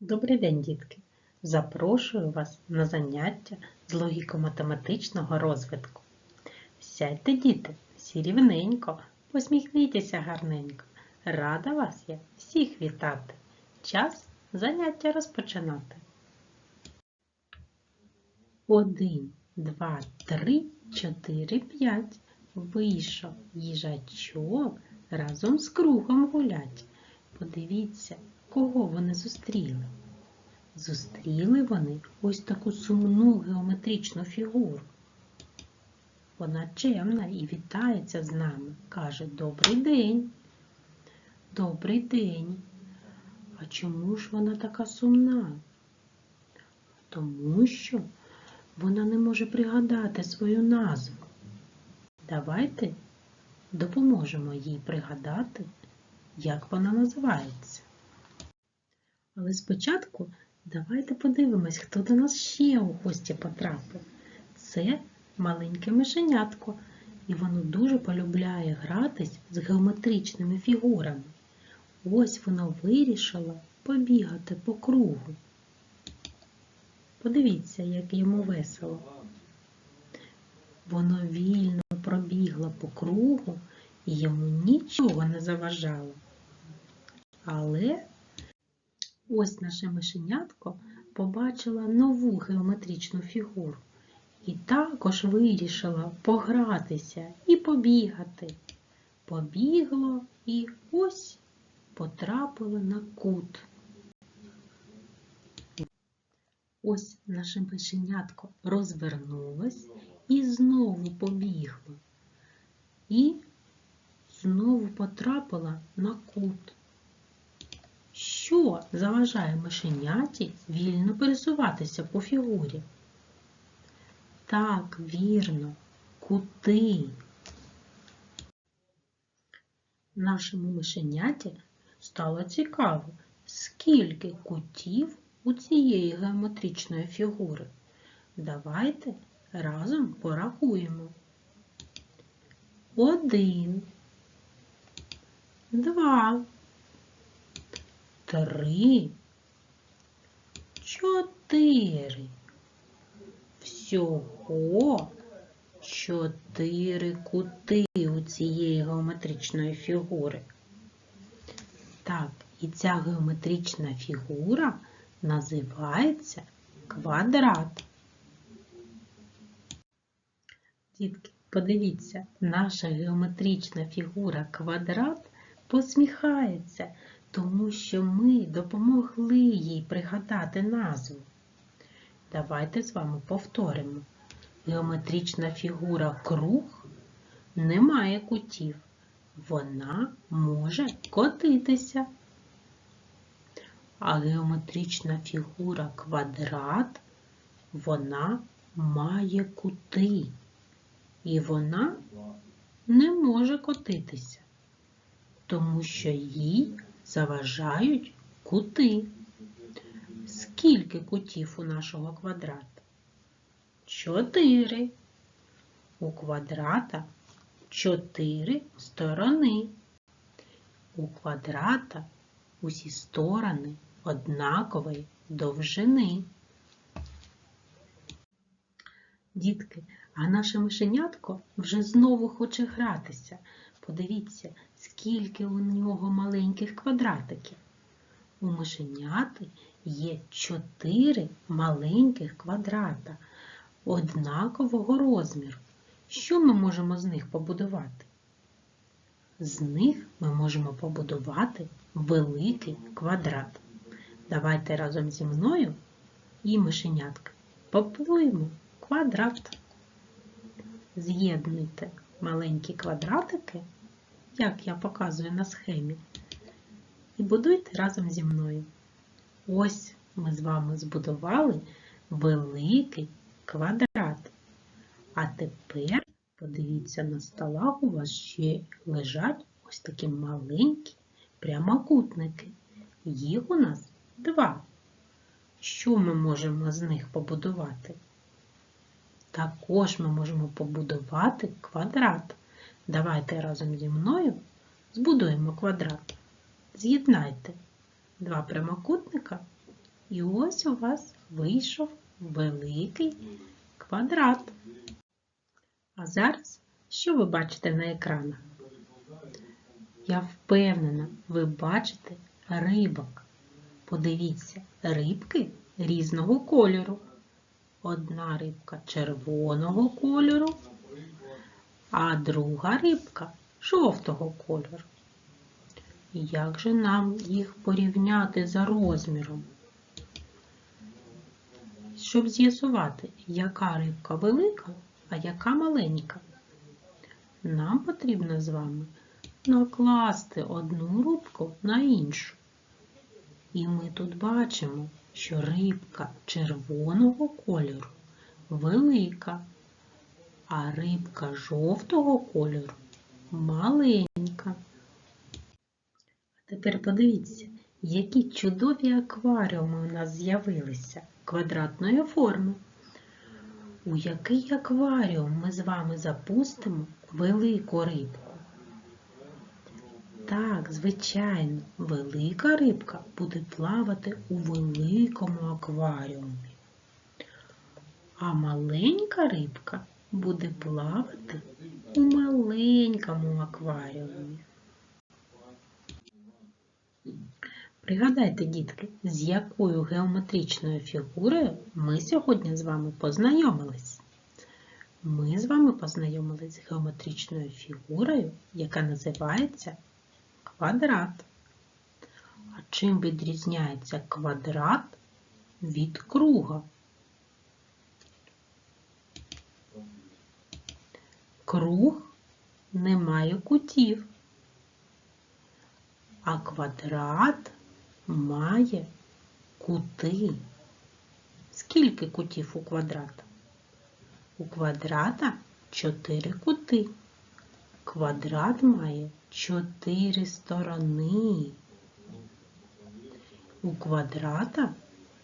Добрий день, дітки! Запрошую вас на заняття з логіко-математичного розвитку. Сядьте, діти, всі рівненько, посміхніться гарненько. Рада вас я всіх вітати. Час заняття розпочинати. Один, два, три, чотири, п'ять. Вийшов їжачок разом з кругом гулять. Подивіться, кого вони зустріли. Зустріли вони ось таку сумну геометричну фігуру. Вона чемна і вітається з нами. Каже Добрий день. Добрий день. А чому ж вона така сумна? Тому що вона не може пригадати свою назву. Давайте допоможемо їй пригадати, як вона називається. Але спочатку давайте подивимось, хто до нас ще у гості потрапив. Це маленьке мишенятко, і воно дуже полюбляє гратись з геометричними фігурами. Ось воно вирішило побігати по кругу. Подивіться, як йому весело. Воно вільно пробігло по кругу і йому нічого не заважало. Але ось наше мишенятко побачила нову геометричну фігуру і також вирішила погратися і побігати. Побігло і ось потрапило на кут. Ось наше мишенятко розвернулось і знову побігло. І знову потрапила на кут. Заважає мишеняті вільно пересуватися по фігурі? Так, вірно, кути. Нашому мишеняті стало цікаво, скільки кутів у цієї геометричної фігури. Давайте разом порахуємо. Один, два, три, чотири. Всього чотири кути у цієї геометричної фігури. Так, і ця геометрична фігура називається квадрат. Дітки, подивіться, наша геометрична фігура квадрат посміхається, тому що ми допомогли їй пригадати назву. Давайте з вами повторимо. Геометрична фігура круг не має кутів. Вона може котитися. А геометрична фігура квадрат, вона має кути. І вона не може котитися, тому що їй заважають кути. Скільки кутів у нашого квадрата? Чотири. У квадрата чотири сторони. У квадрата усі сторони однакової довжини. Дітки, а наше мишенятко вже знову хоче гратися. Подивіться, скільки у нього маленьких квадратиків. У мишеняти є чотири маленьких квадрата однакового розміру. Що ми можемо з них побудувати? З них ми можемо побудувати великий квадрат. Давайте разом зі мною і мишенятка побудуємо квадрат. З'єднуйте маленькі квадратики, як я показую на схемі, і будуйте разом зі мною. Ось ми з вами збудували великий квадрат. А тепер подивіться, на столах у вас ще лежать ось такі маленькі прямокутники. Їх у нас два. Що ми можемо з них побудувати? Також ми можемо побудувати квадрат. Давайте разом зі мною збудуємо квадрат. З'єднайте два прямокутника І ось у вас вийшов великий квадрат. А зараз що ви бачите на екранах? Я впевнена, ви бачите рибок. Подивіться, рибки різного кольору. Одна рибка червоного кольору, а друга рибка жовтого кольору. Як же нам їх порівняти за розміром? Щоб з'ясувати, яка рибка велика, а яка маленька, нам потрібно з вами накласти одну рибку на іншу. І ми тут бачимо, що рибка червоного кольору велика, а рибка жовтого кольору маленька. А тепер подивіться, які чудові акваріуми у нас з'явилися квадратної форми. У який акваріум ми з вами запустимо велику рибку? Так, звичайно, велика рибка буде плавати у великому акваріумі, а маленька рибка буде плавати у маленькому акваріумі. Пригадайте, дітки, з якою геометричною фігурою ми сьогодні з вами познайомились. Ми з вами познайомились з геометричною фігурою, яка називається квадрат. А чим відрізняється квадрат від круга? Круг не має кутів, а квадрат має кути. Скільки кутів у квадрата? У квадрата чотири кути. Квадрат має чотири сторони. У квадрата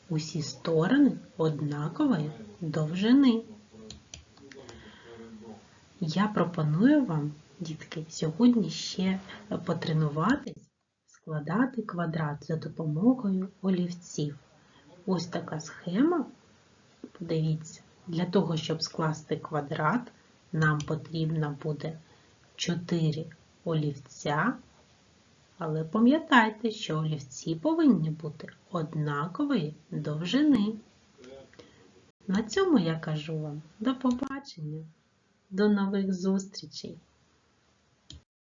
усі сторони однакової довжини. Я пропоную вам, дітки, сьогодні ще потренуватись складати квадрат за допомогою олівців. Ось така схема. Подивіться, для того, щоб скласти квадрат, нам потрібно буде 4 олівця. Але пам'ятайте, що олівці повинні бути однакової довжини. На цьому я кажу вам до побачення, до нових зустрічей!